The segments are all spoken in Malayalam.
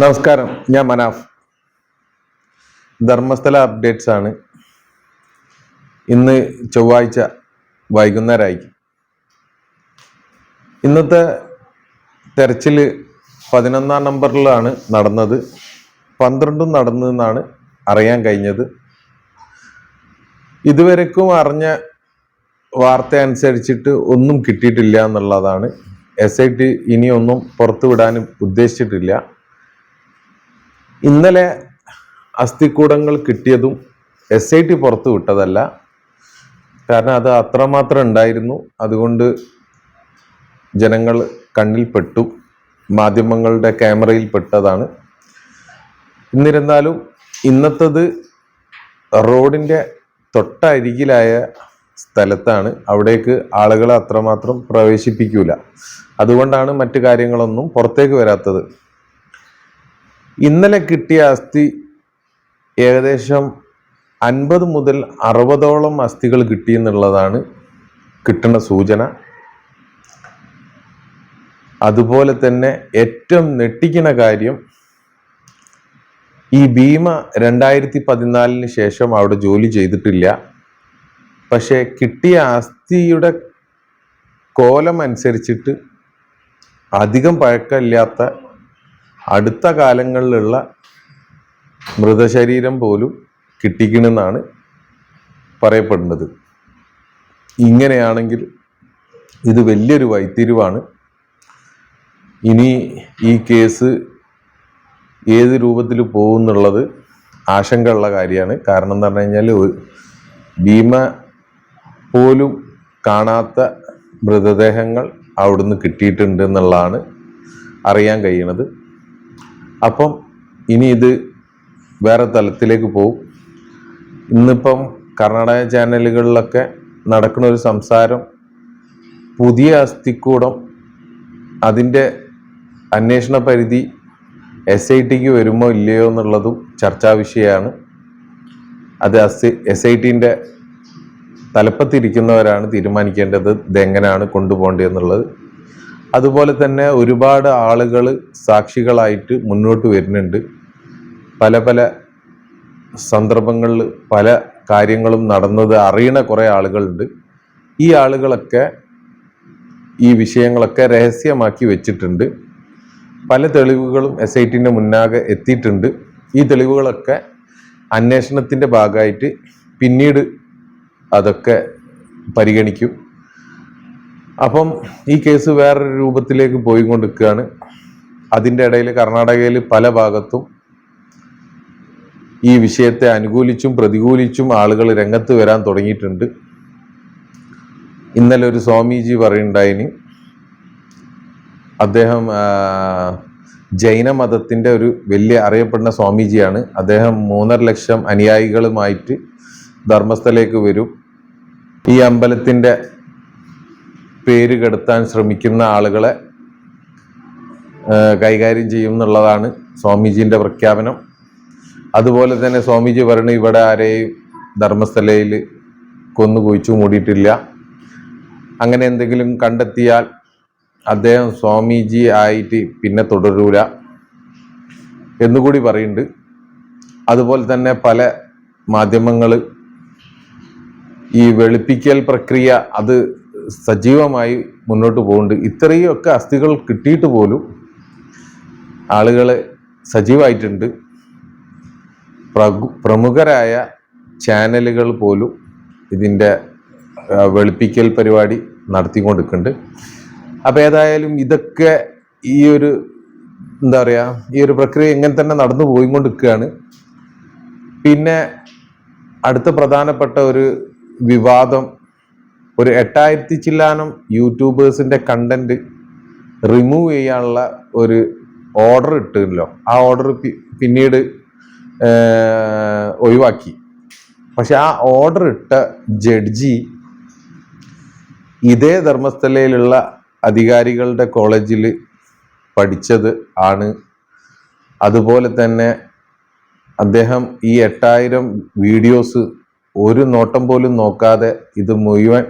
നമസ്കാരം. ഞാൻ മനാഫ്. ധർമ്മസ്ഥല അപ്ഡേറ്റ്സ് ആണ്. ഇന്ന് ചൊവ്വാഴ്ച വൈകുന്നേരമായി ഇന്നത്തെ തെരച്ചിൽ പതിനൊന്നാം നമ്പറിലാണ് നടന്നത്. പന്ത്രണ്ടും നടന്നതെന്നാണ് അറിയാൻ കഴിഞ്ഞത്. ഇതുവരെക്കും അറിഞ്ഞ വാർത്ത അനുസരിച്ചിട്ട് ഒന്നും കിട്ടിയിട്ടില്ല എന്നുള്ളതാണ്. എസ് ഐ ടി ഇനിയൊന്നും പുറത്തുവിടാനും ഉദ്ദേശിച്ചിട്ടില്ല. ഇന്നലെ അസ്ഥിക്കൂടങ്ങൾ കിട്ടിയതും എസ് ഐ ടി പുറത്തു വിട്ടതല്ല. കാരണം അത് അത്രമാത്രം ഉണ്ടായിരുന്നു. അതുകൊണ്ട് ജനങ്ങൾ കണ്ണിൽപ്പെട്ടു മാധ്യമങ്ങളുടെ ക്യാമറയിൽ പെട്ടതാണ്. എന്നിരുന്നാലും ഇന്നത്തത് റോഡിന്റെ തൊട്ടരികിലായ സ്ഥലത്താണ്. അവിടേക്ക് ആളുകളെ അത്രമാത്രം പ്രവേശിപ്പിക്കൂല. അതുകൊണ്ടാണ് മറ്റു കാര്യങ്ങളൊന്നും പുറത്തേക്ക് വരാത്തത്. ഇന്നലെ കിട്ടിയ അസ്ഥി ഏകദേശം അൻപത് മുതൽ അറുപതോളം അസ്ഥികൾ കിട്ടി എന്നുള്ളതാണ് കിട്ടുന്ന സൂചന. അതുപോലെ തന്നെ ഏറ്റവും ഞെട്ടിക്കുന്ന കാര്യം ഈ ഭീമ രണ്ടായിരത്തി പതിനാലിന് ശേഷം അവിടെ ജോലി ചെയ്തിട്ടില്ല. പക്ഷേ കിട്ടിയ അസ്ഥിയുടെ കോലം അനുസരിച്ചിട്ട് അധികം പഴക്കമില്ലാത്ത അടുത്ത കാലങ്ങളിലുള്ള മൃതശരീരം പോലും കിട്ടിക്കണമെന്നാണ് പറയപ്പെടുന്നത്. ഇങ്ങനെയാണെങ്കിൽ ഇത് വലിയൊരു വൈത്തിരിവാണ്. ഇനി ഈ കേസ് ഏത് രൂപത്തിൽ പോകുന്നുള്ളത് ആശങ്കയുള്ള കാര്യമാണ്. കാരണം എന്ന് പറഞ്ഞു കഴിഞ്ഞാൽ ഭീമ പോലും കാണാത്ത മൃതദേഹങ്ങൾ അവിടുന്ന് കിട്ടിയിട്ടുണ്ട് എന്നുള്ളതാണ് അറിയാൻ കഴിയണത് അപ്പം ഇനി ഇത് വേറെ തലത്തിലേക്ക് പോകും ഇന്നിപ്പം കർണാടക ചാനലുകളിലൊക്കെ നടക്കുന്ന ഒരു സംസാരം പുതിയ അസ്ഥിക്കൂടം അതിന്റെ അന്വേഷണ പരിധി എസ് ഐ ടിക്ക് വരുമോ ഇല്ലയോ എന്നുള്ളതും ചർച്ചാ വിഷയമാണ്. അത് എസ് എസ് ഐ ടിന്റെ തലപ്പത്തിരിക്കുന്നവരാണ് തീരുമാനിക്കേണ്ടത് ഇതെങ്ങനെയാണ് കൊണ്ടുപോകേണ്ടതെന്നുള്ളത് അതുപോലെ തന്നെ ഒരുപാട് ആളുകൾ സാക്ഷികളായിട്ട് മുന്നോട്ട് വരുന്നുണ്ട്. പല പല സന്ദർഭങ്ങളിൽ പല കാര്യങ്ങളും നടന്നത് അറിയണ കുറേ ആളുകളുണ്ട്. ഈ ആളുകളൊക്കെ ഈ വിഷയങ്ങളൊക്കെ രഹസ്യമാക്കി വെച്ചിട്ടുണ്ട്. പല തെളിവുകളും എസ് ഐ ടിന്റെ മുന്നാകെ എത്തിയിട്ടുണ്ട്. ഈ തെളിവുകളൊക്കെ അന്വേഷണത്തിന്റെ ഭാഗമായിട്ട് പിന്നീട് അതൊക്കെ പരിഗണിക്കും. അപ്പം ഈ കേസ് വേറൊരു രൂപത്തിലേക്ക് പോയി കൊണ്ടിരിക്കുകയാണ് അതിന്റെ ഇടയിൽ കർണാടകയിൽ പല ഭാഗത്തും ഈ വിഷയത്തെ അനുകൂലിച്ചും പ്രതികൂലിച്ചും ആളുകൾ രംഗത്ത് വരാൻ തുടങ്ങിയിട്ടുണ്ട്. ഇന്നലെ ഒരു സ്വാമിജി പറയുണ്ടായിന് അദ്ദേഹം ജൈനമതത്തിന്റെ ജൈന മതത്തിന്റെ ഒരു വലിയ അറിയപ്പെടുന്ന സ്വാമിജിയാണ്. അദ്ദേഹം മൂന്നര ലക്ഷം അനുയായികളുമായിട്ട് ധർമ്മസ്ഥലേക്ക് വരും. ഈ അമ്പലത്തിന്റെ പേര് കെടുത്താൻ ശ്രമിക്കുന്ന ആളുകളെ കൈകാര്യം ചെയ്യും എന്നുള്ളതാണ് സ്വാമിജീന്റെ പ്രഖ്യാപനം. അതുപോലെ തന്നെ സ്വാമിജി പറഞ്ഞു ഇവിടെ ആരെയും ധർമ്മസ്ഥലയിൽ കൊന്നു കുഴിച്ചു മൂടിയിട്ടില്ല. അങ്ങനെ എന്തെങ്കിലും കണ്ടെത്തിയാൽ അദ്ദേഹം സ്വാമിജി ആയിട്ട് പിന്നെ തുടരൂല എന്നുകൂടി പറയുന്നുണ്ട്. അതുപോലെ തന്നെ പല മാധ്യമങ്ങൾ ഈ വെളുപ്പിക്കൽ പ്രക്രിയ അത് സജീവമായി മുന്നോട്ട് പോകുന്നുണ്ട്. ഇത്രയൊക്കെ അസ്ഥികൾ കിട്ടിയിട്ട് പോലും ആളുകൾ സജീവമായിട്ടുണ്ട്. പ്രമുഖരായ ചാനലുകൾ പോലും ഇതിന്റെ വെളുപ്പിക്കൽ പരിപാടി നടത്തിക്കൊണ്ടിരിക്കുന്നുണ്ട്. അപ്പോൾ ഏതായാലും ഇതൊക്കെ ഈ ഒരു എന്താ പറയുക ഈ ഒരു പ്രക്രിയ ഇങ്ങനെ തന്നെ നടന്നു പോയിക്കൊണ്ടിരിക്കുകയാണ്. പിന്നെ അടുത്ത പ്രധാനപ്പെട്ട ഒരു വിവാദം ഒരു എട്ടായിരത്തി ചില്ലാനം യൂട്യൂബേഴ്സിന്റെ കണ്ടന്റ് റിമൂവ് ചെയ്യാനുള്ള ഒരു ഓർഡർ ഇട്ടല്ലോ ആ ഓർഡർ പിന്നീട് ഒഴിവാക്കി. പക്ഷെ ആ ഓർഡർ ഇട്ട ജഡ്ജി ഇതേ ധർമ്മസ്ഥലയിലുള്ള അധികാരികളുടെ കോളേജിൽ പഠിച്ചത് ആണ്. അതുപോലെ തന്നെ അദ്ദേഹം ഈ എട്ടായിരം വീഡിയോസ് ഒരു നോട്ടം പോലും നോക്കാതെ ഇത് മുഴുവൻ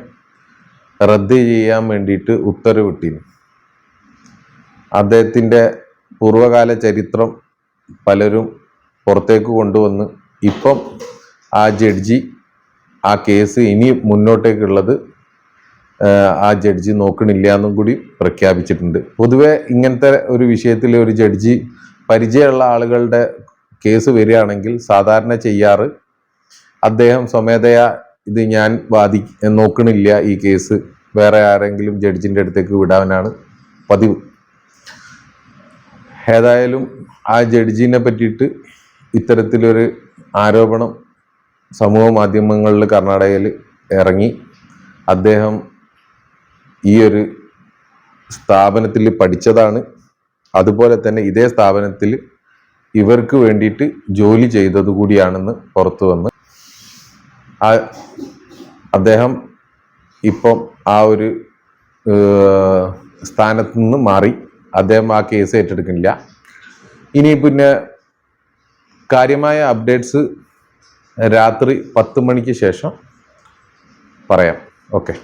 റദ്ദ് ചെയ്യാൻ വേണ്ടിയിട്ട് ഉത്തരവിട്ടിരുന്നു. അദ്ദേഹത്തിന്റെ പൂർവകാല ചരിത്രം പലരും പുറത്തേക്ക് കൊണ്ടുവന്ന് ഇപ്പം ആ ജഡ്ജി ആ കേസ് ഇനി മുന്നോട്ടേക്കുള്ളത് ആ ജഡ്ജി നോക്കണില്ല എന്നും കൂടി പ്രഖ്യാപിച്ചിട്ടുണ്ട്. പൊതുവെ ഇങ്ങനത്തെ ഒരു വിഷയത്തിൽ ഒരു ജഡ്ജി പരിചയമുള്ള ആളുകളുടെ കേസ് വരികയാണെങ്കിൽ സാധാരണ ചെയ്യാറ് അദ്ദേഹം സ്വമേധയാ ഇത് ഞാൻ വാദി നോക്കണില്ല ഈ കേസ്. വേറെ ആരെങ്കിലും ജഡ്ജിന്റെ അടുത്തേക്ക് വിടാനാണ് പതിവ്. ഏതായാലും ആ ജഡ്ജിനെ പറ്റിയിട്ട് ഇത്തരത്തിലൊരു ആരോപണം സമൂഹ മാധ്യമങ്ങളിൽ കർണാടകയിൽ ഇറങ്ങി. അദ്ദേഹം ഈ ഒരു സ്ഥാപനത്തിൽ പഠിച്ചതാണ്. അതുപോലെ തന്നെ ഇതേ സ്ഥാപനത്തിൽ ഇവർക്ക് വേണ്ടിയിട്ട് ജോലി ചെയ്തത് കൂടിയാണെന്ന് പുറത്തു വന്ന് ആ അദ്ദേഹം ഇപ്പം ആ ഒരു സ്ഥാനത്ത് നിന്ന് മാറി. അദ്ദേഹം ആ കേസ് ഏറ്റെടുക്കുന്നില്ല. ഇനി പിന്നെ കാര്യമായ അപ്ഡേറ്റ്സ് രാത്രി പത്ത് മണിക്ക് ശേഷം പറയാം. ഓക്കെ.